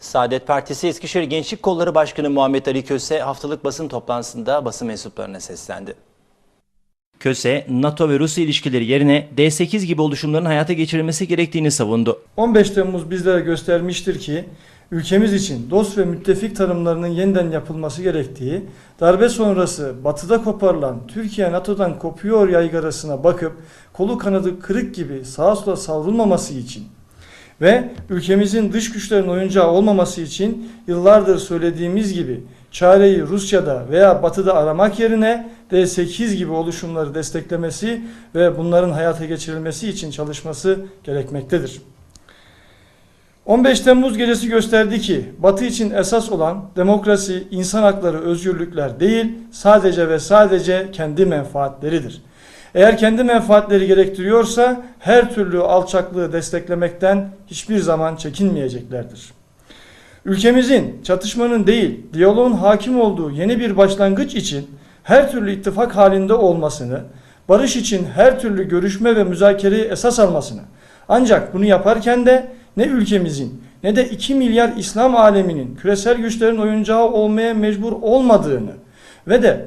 Saadet Partisi Eskişehir Gençlik Kolları Başkanı Muhammed Ali Köse haftalık basın toplantısında basın mensuplarına seslendi. Köse, NATO ve Rusya ilişkileri yerine D8 gibi oluşumların hayata geçirilmesi gerektiğini savundu. 15 Temmuz bizlere göstermiştir ki ülkemiz için dost ve müttefik tanımlarının yeniden yapılması gerektiği, darbe sonrası batıda koparılan Türkiye NATO'dan kopuyor yaygarasına bakıp kolu kanadı kırık gibi sağa sola savrulmaması için ve ülkemizin dış güçlerin oyuncağı olmaması için yıllardır söylediğimiz gibi çareyi Rusya'da veya Batı'da aramak yerine D8 gibi oluşumları desteklemesi ve bunların hayata geçirilmesi için çalışması gerekmektedir. 15 Temmuz gecesi gösterdi ki Batı için esas olan demokrasi, insan hakları, özgürlükler değil, sadece ve sadece kendi menfaatleridir. Eğer kendi menfaatleri gerektiriyorsa her türlü alçaklığı desteklemekten hiçbir zaman çekinmeyeceklerdir. Ülkemizin çatışmanın değil, diyaloğun hakim olduğu yeni bir başlangıç için her türlü ittifak halinde olmasını, barış için her türlü görüşme ve müzakereyi esas almasını, ancak bunu yaparken de ne ülkemizin ne de 2 milyar İslam aleminin küresel güçlerin oyuncağı olmaya mecbur olmadığını ve de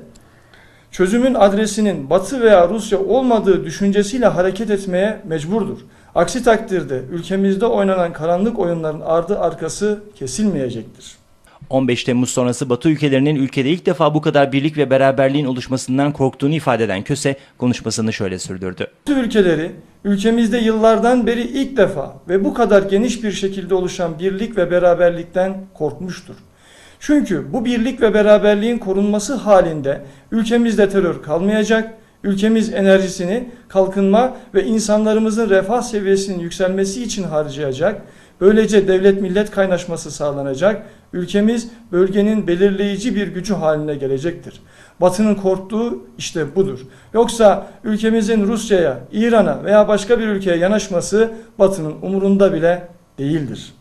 çözümün adresinin Batı veya Rusya olmadığı düşüncesiyle hareket etmeye mecburdur. Aksi takdirde ülkemizde oynanan karanlık oyunların ardı arkası kesilmeyecektir. 15 Temmuz sonrası Batı ülkelerinin ülkede ilk defa bu kadar birlik ve beraberliğin oluşmasından korktuğunu ifade eden Köse konuşmasını şöyle sürdürdü. Batı ülkeleri ülkemizde yıllardan beri ilk defa ve bu kadar geniş bir şekilde oluşan birlik ve beraberlikten korkmuştur. Çünkü bu birlik ve beraberliğin korunması halinde ülkemizde terör kalmayacak, ülkemiz enerjisini kalkınma ve insanlarımızın refah seviyesinin yükselmesi için harcayacak, böylece devlet millet kaynaşması sağlanacak, ülkemiz bölgenin belirleyici bir gücü haline gelecektir. Batı'nın korktuğu işte budur. Yoksa ülkemizin Rusya'ya, İran'a veya başka bir ülkeye yanaşması Batı'nın umurunda bile değildir.